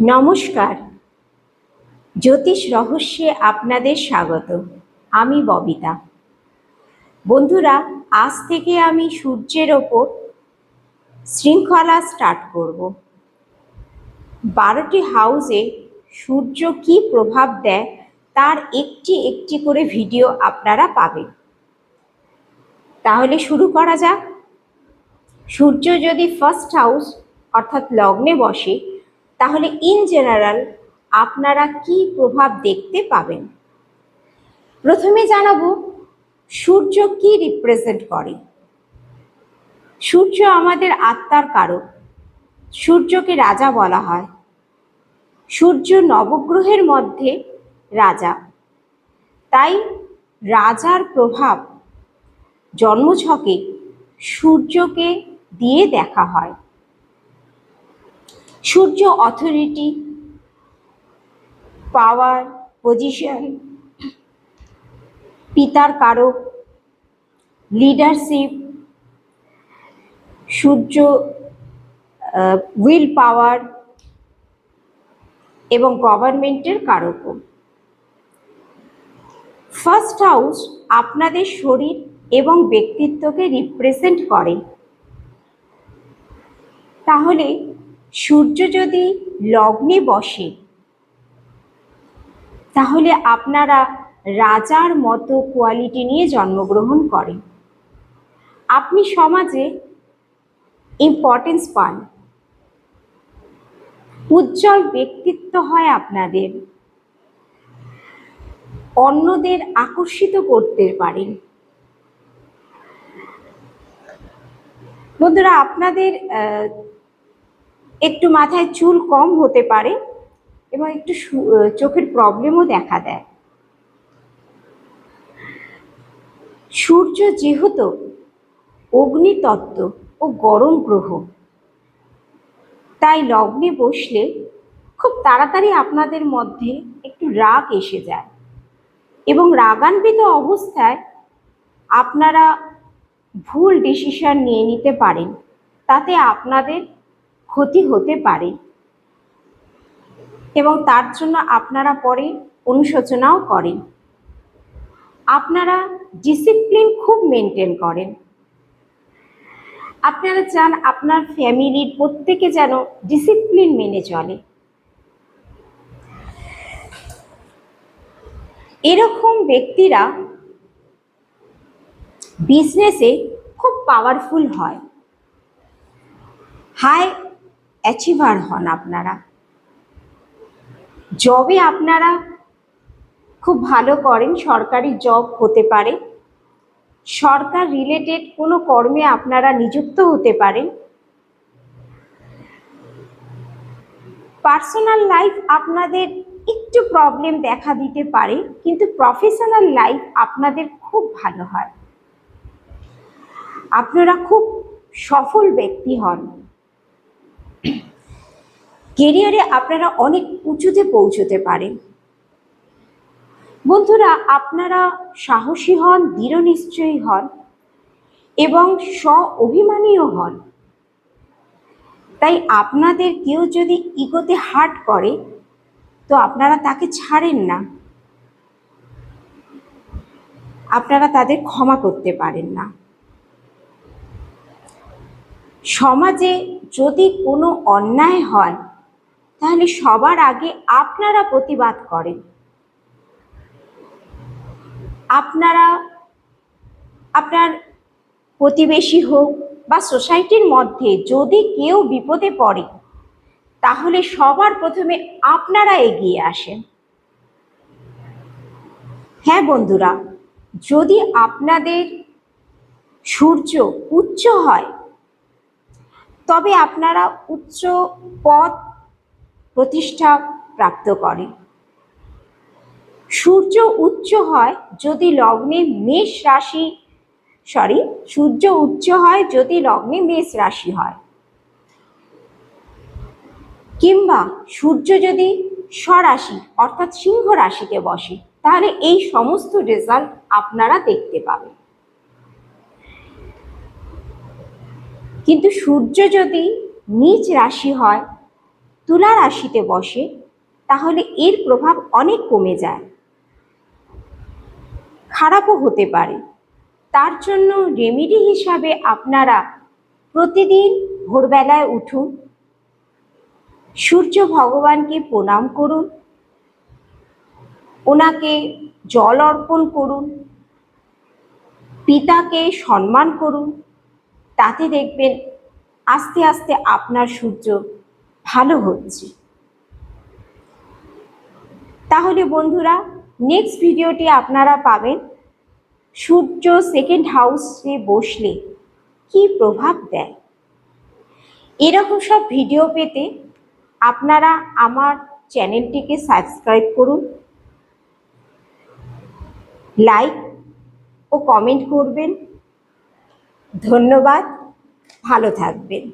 নমস্কার। জ্যোতিষ রহস্যে আপনাদের স্বাগত। আমি ববিতা। বন্ধুরা, আজ থেকে আমি সূর্যের ওপর শৃঙ্খলা স্টার্ট করব। বারোটি হাউসে সূর্য কি প্রভাব দেয়, তার একটি একটি করে ভিডিও আপনারা পাবেন। তাহলে শুরু করা যাক। সূর্য যদি ফার্স্ট হাউস অর্থাৎ লগ্নে বসে তাহলে ইন জেনারেল আপনারা কি প্রভাব দেখতে পাবেন? প্রথমে জানাব সূর্য কি রিপ্রেজেন্ট করে? সূর্য আমাদের আত্মার কারক। সূর্যকে রাজা বলা হয়। সূর্য নবগ্রহের মধ্যে রাজা। তাই রাজার প্রভাব জন্মছকে সূর্যকে দিয়ে দেখা হয়। সূর্য অথরিটি পাওয়ার পজিশন পিতার কারক লিডারশিপ সূর্য উইল পাওয়ার এবং গভর্নমেন্টের কারকও। ফার্স্ট হাউস আপনাদের শরীর এবং ব্যক্তিত্বকে রিপ্রেজেন্ট করে। তাহলে সূর্য যদি লগ্নে বসে, তাহলে আপনারা রাজার মতো কোয়ালিটি নিয়ে জন্মগ্রহণ করেন। আপনি সমাজে ইম্পর্টেন্স পান। উজ্জ্বল ব্যক্তিত্ব হয় আপনাদের। অন্যদের আকর্ষিত করতে পারেন। বন্ধুরা, আপনাদের একটু মাথায় চুল কম হতে পারে এবং একটু চোখের প্রবলেমও দেখা দেয়। সূর্য যেহেতু অগ্নিতত্ত্ব ও গরম গ্রহ, তাই লগ্নে বসলে খুব তাড়াতাড়ি আপনাদের মধ্যে একটু রাগ এসে যায় এবং রাগান্বিত অবস্থায় আপনারা ভুল ডিসিশন নিয়ে নিতে পারেন। তাতে আপনাদের ক্ষতি হতে পারে। এবং তার জন্য আপনারা পরে অনুশোচনাও করেন। আপনারা ডিসিপ্লিন খুব মেনটেন করেন। আপনারা চান আপনার ফ্যামিলির প্রত্যেকে যেন ডিসিপ্লিন মেনে চলে। এরকম ব্যক্তিরা বিজনেসে খুব পাওয়ারফুল হয়। হাই অ্যাচিভার হন আপনারা। জবে আপনারা খুব ভালো করেন, সরকারি জব হতে পারে। সরকার রিলেটেড কোনো কর্মে আপনারা নিযুক্ত হতে পারেন। পার্সোনাল লাইফ আপনাদের একটু প্রবলেম দেখা দিতে পারে, কিন্তু প্রফেশনাল লাইফ আপনাদের খুব ভালো হয়। আপনারা খুব সফল ব্যক্তি হন। কেরিয়ারে আপনারা অনেক উঁচুতে পৌঁছতে পারেন। বন্ধুরা, আপনারা সাহসী হন দৃঢ় নিশ্চয়ী হন এবং স্ব অভিমানীও হন। তাই আপনাদের কেউ যদি ইগোতে হার্ট করে, তো আপনারা তাকে ছাড়েন না। আপনারা তাদের ক্ষমা করতে পারেন না। সমাজে যদি কোনো অন্যায় হয় তাহলে সবার আগে আপনারা প্রতিবাদ করেন। আপনারা, আপনার প্রতিবেশী হোক বা সোসাইটির মধ্যে যদি কেউ বিপদে পড়ে, তাহলে সবার প্রথমে আপনারা এগিয়ে আসেন। হ্যাঁ বন্ধুরা, যদি আপনাদের সূর্য উচ্চ হয়, তবে আপনারা উচ্চ পদ প্রতিষ্ঠা প্রাপ্ত করে। সূর্য উচ্চ হয় যদি লগ্নে মেষ রাশি সরি সূর্য উচ্চ হয় যদি লগ্নে মেষ রাশি হয়। কিংবা সূর্য যদি স্বরাশি, অর্থাৎ সিংহ রাশিতে বসে, তাহলে এই সমস্ত রেজাল্ট আপনারা দেখতে পাবেন। কিন্তু সূর্য যদি নিচ রাশি হয় তুলা রাশিতে বসে, তাহলে এর প্রভাব অনেক কমে যায়। খারাপও হতে পারে। তার জন্য রেমিডি হিসাবে আপনারা প্রতিদিন ভোরবেলায় উঠুন, সূর্য ভগবানকে প্রণাম করুন, ওনাকে জল অর্পণ করুন, পিতাকে সম্মান করুন, তাতে দেখবেন আস্তে আস্তে আপনার সূর্য ভালো হচ্ছে। তাহলে বন্ধুরা নেক্সট ভিডিওটি আপনারা পাবেন। সূর্য সেকেন্ড হাউসে বসলে কি প্রভাব দেয়? এরকম সব ভিডিও পেতে আপনারা আমার চ্যানেলটিকে সাবস্ক্রাইব করুন। লাইক ও কমেন্ট করবেন। ধন্যবাদ, ভালো থাকবেন।